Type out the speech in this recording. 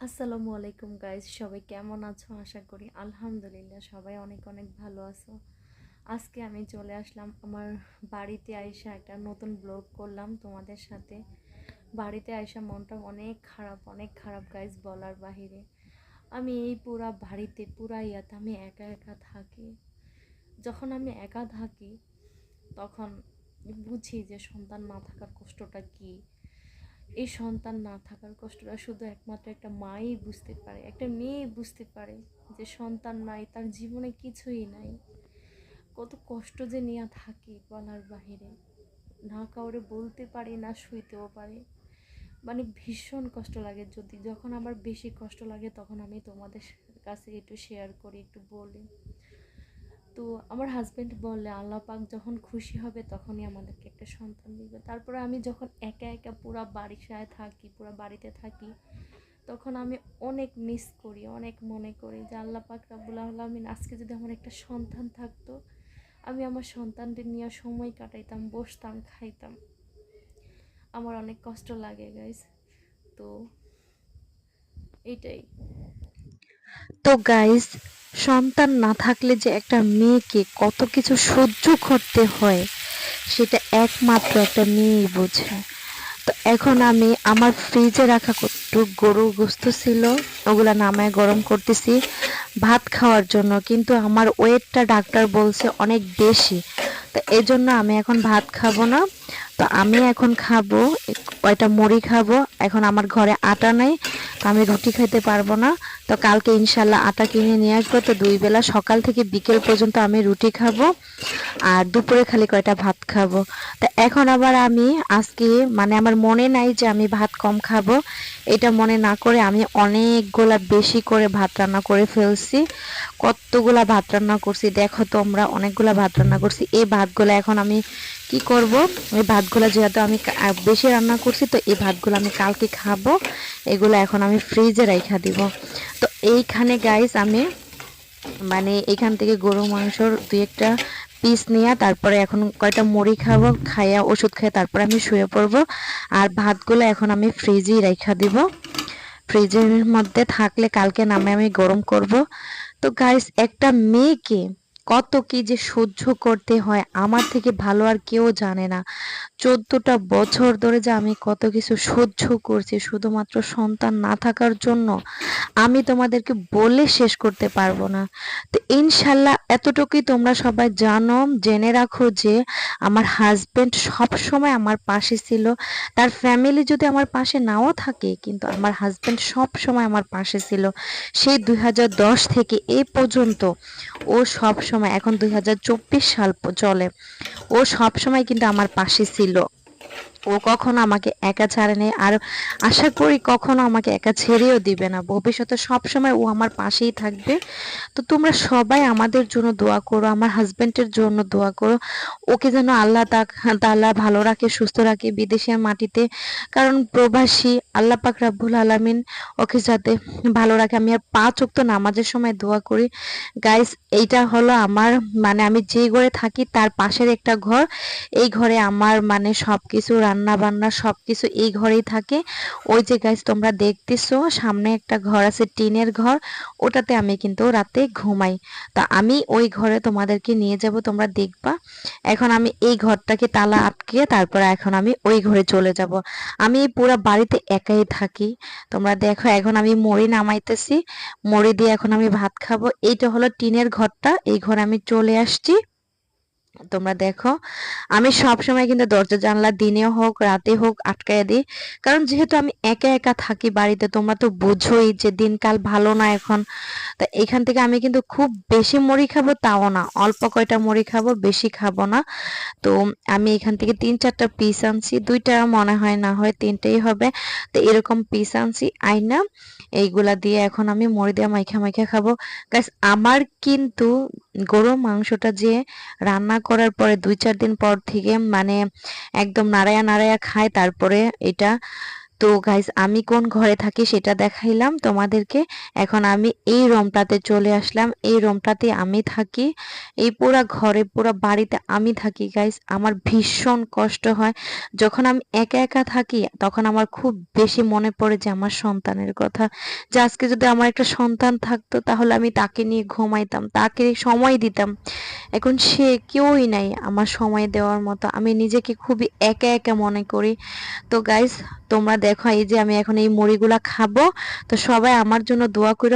আসসালামু আলাইকুম গাইজ সবাই কেমন আছো? আশা করি আলহামদুলিল্লাহ সবাই অনেক অনেক ভালো আছো। আজকে আমি চলে আসলাম আমার বাড়িতে আইসা একটা নতুন ব্লগ করলাম তোমাদের সাথে। বাড়িতে আইসা মনটা অনেক খারাপ অনেক খারাপ গাইজ বলার বাহিরে। আমি এই পুরা বাড়িতে, পুরা ইয়াতে আমি একা একা থাকি। যখন আমি একা থাকি, তখন বুঝি যে সন্তান না থাকার কষ্টটা কী? এই সন্তান না থাকার কষ্টটা শুধু একমাত্র একটা মাই বুঝতে পারে, একটা মেয়ে বুঝতে পারে যে সন্তান নাই, তার জীবনে কিছুই নাই। কত কষ্ট যে নেওয়া থাকে বলার বাহিরে। না কাউরে বলতে পারে, না শুইতেও পারে। মানে ভীষণ কষ্ট লাগে যদি, যখন আমার বেশি কষ্ট লাগে তখন আমি তোমাদের কাছে একটু শেয়ার করি, একটু বলি। তো আমার হাজব্যান্ড বলে, আল্লাহ পাক যখন খুশি হবে তখনই আমাদেরকে একটা সন্তান দিবে। তারপরে আমি যখন একা একা পুরা বাড়িসায় থাকি, পুরা বাড়িতে থাকি, তখন আমি অনেক মিস করি, অনেক মনে করি যে, আল্লাহ পাক রাব্বুল আলমিন, আজকে যদি আমার একটা সন্তান থাকতো, আমি আমার সন্তানদের নিয়ে সময় কাটাইতাম, বসতাম, খাইতাম। আমার অনেক কষ্ট লাগে গাইস তো, এইটাই। তো গাইস সন্তান না থাকলে যে একটা মেয়েকে কত কিছু সহ্য করতে হয়, সেটা একমাত্র একটা মেয়েই বোঝে। তো এখন আমি আমার ফ্রিজে রাখা একটু গরুর গোস্ত ছিল, ওগুলা নামায় গরম করতেছি, ভাত খাওয়ার জন্য। কিন্তু আমার ওয়েটটা ডাক্তার বলছে অনেক বেশি। তো এই জন্য আমি এখন ভাত খাব না। তো আমি এখন খাব কয়টা মুড়ি খাব। এখন আমার ঘরে আটা নাই আমি রুটি খেতে পারব না। তো কালকে ইনশাল্লাহ আটা কিনে নিয়ে আসব। তো দুই বেলা সকাল থেকে বিকেল পর্যন্ত আমি রুটি খাব আর দুপুরে খালি কয়টা ভাত খাব। তো এখন আবার আমি আজকে মানে আমার মনে নাই যে আমি ভাত কম খাব। এটা মনে না করে আমি অনেকগুলা বেশি করে ভাত রান্না করে ফেলছি। কতগুলা ভাত রান্না করছি, দেখো তোমরা অনেকগুলা ভাত রান্না করছি। এই ভাতগুলা এখন আমি কি করব? এই ভাতগুলো যেহেতু আমি বেশি রান্না করছি, তো এই ভাতগুলো আমি কালকে খাব। এগুলো এখন আমি ফ্রিজে রাখা দিব। তো এইখানে গাইস আমি মানে এখান থেকে গরু মাংসর দুই একটা পিস নিয়ে তারপরে এখন কয়টা মুড়ি খাব, খাইয়া ওষুধ খেয়ে তারপরে আমি শুয়ে পড়ব। আর ভাতগুলো এখন আমি ফ্রিজেই রাখা দিব। ফ্রিজের মধ্যে থাকলে কালকে নামে আমি গরম করব। তো গাইস একটা মেয়েকে কত কি যে সহ্য করতে হয়, আমার থেকে ভালো আর কেউ জানে না। চোদ্দটা বছর ধরে যে আমি কত কিছু সহ্য করছি, শুধুমাত্র সন্তান না থাকার জন্য আমি তোমাদেরকে বলে শেষ করতে পারব না। তো ইনশাল্লাহ এতটুকুই তোমরা সবাই জানো, জেনে রাখো যে আমার হাজবেন্ড সব সময় আমার পাশে ছিল। তার ফ্যামিলি যদি আমার পাশে নাও থাকে, কিন্তু আমার হাজবেন্ড সব সময় আমার পাশে ছিল। সেই দুই হাজার দশ থেকে এ পর্যন্ত ও সব সময় এখন দুই হাজার চব্বিশ সাল চলে। ও সব সময় কিন্তু আমার পাশে ছিল। ও কখনো আমাকে একা ছাড়েনি আর আশা করি কখনো আমাকে একা ছেড়েও দিবে না। ভবিষ্যতে সব সময় ও আমার পাশেই থাকবে। তো তোমরা সবাই আমাদের জন্য দোয়া করো, আমার হাজবেন্ডের জন্য দোয়া করো। ওকে যেন আল্লাহ তাআলা ভালো রাখে, সুস্থ রাখে বিদেশের মাটিতে। কারণ প্রবাসী, আল্লাহ পাক রাব্বুল আলামিন ওকে যাতে ভালো রাখে। আমি আর পাঁচ ওয়াক্ত নামাজের সময় দোয়া করি। গাইস এইটা হলো আমার মানে আমি যে ঘরে থাকি তার পাশের একটা ঘর। এই ঘরে আমার মানে সবকিছু রান্না বান্না সবকিছু এই ঘরেই থাকে। ওই যে গাইস তোমরা দেখতেছো, সামনে একটা ঘর আছে, টিনের ঘর। ওটাতে আমি কিন্তু রাতে ঘুমাই। তা আমি ওই ঘরে তোমাদেরকে নিয়ে যাব, তোমরা দেখবা। এখন আমি এই ঘরটাকে তালা আটকে তারপরে এখন আমি ওই ঘরে চলে যাব। আমি পুরো বাড়িতে একাই থাকি। তোমরা দেখো, এখন আমি মরি নামাইতেছি। মরি দিয়ে এখন আমি ভাত খাব। এইটা হলো টিনের ঘরটা। এই ঘরে আমি চলে আসছি। তোমরা দেখো, আমি সব সময় কিন্তু দরজা জানলা দিনে হোক, রাতে হোক আটকায় দিই। কারণ যেহেতু আমি একা একা থাকি বাড়িতে, তোমরা তো বোঝোই যে দিনকাল ভালো না এখন। তা এখান থেকে আমি কিন্তু খুব বেশি মুড়ি খাব তাও না। অল্প কয়টা মুড়ি খাব, বেশি খাব না। তো আমি এখান থেকে তিন চারটা পিস আনছি। দুইটা মনে হয় না হয় তিনটেই হবে। তো এরকম পিস আনছি, আইনা, এইগুলা দিয়ে এখন আমি মুড়ি দিয়ে মাইখা মাইখা খাব। গাইস আমার কিন্তু গরুর মাংসটা যে রান্না করার পরে দুই চার দিন পর থেকে মানে একদম নাড়ায়া নাড়ায়া খায় তারপরে এটা তো গাইস আমি কোন ঘরে থাকি সেটা দেখাইলাম তোমাদেরকে। এখন আমি এই রুমটাতে চলে আসলাম। এই রুমটাতে আমি থাকি। এই পুরা ঘরে, পুরা বাড়িতে আমি থাকি গাইস আমার ভীষণ কষ্ট হয়। যখন আমি একা একা থাকি, তখন আমার খুব বেশি মনে পড়ে যে আমার সন্তানের কথা। যে আজকে যদি আমার একটা সন্তান থাকতো, তাহলে আমি তাকে নিয়ে ঘুমাইতাম, তাকে সময় দিতাম। এখন সে কেউই নাই আমার সময় দেওয়ার মতো। আমি নিজেকে খুবই একা একা মনে করি। তো গাইস তোমরা দেখো এই যে আমি এখন এই মুড়িগুলা খাব তো সবাই আমার জন্য দোয়া করে।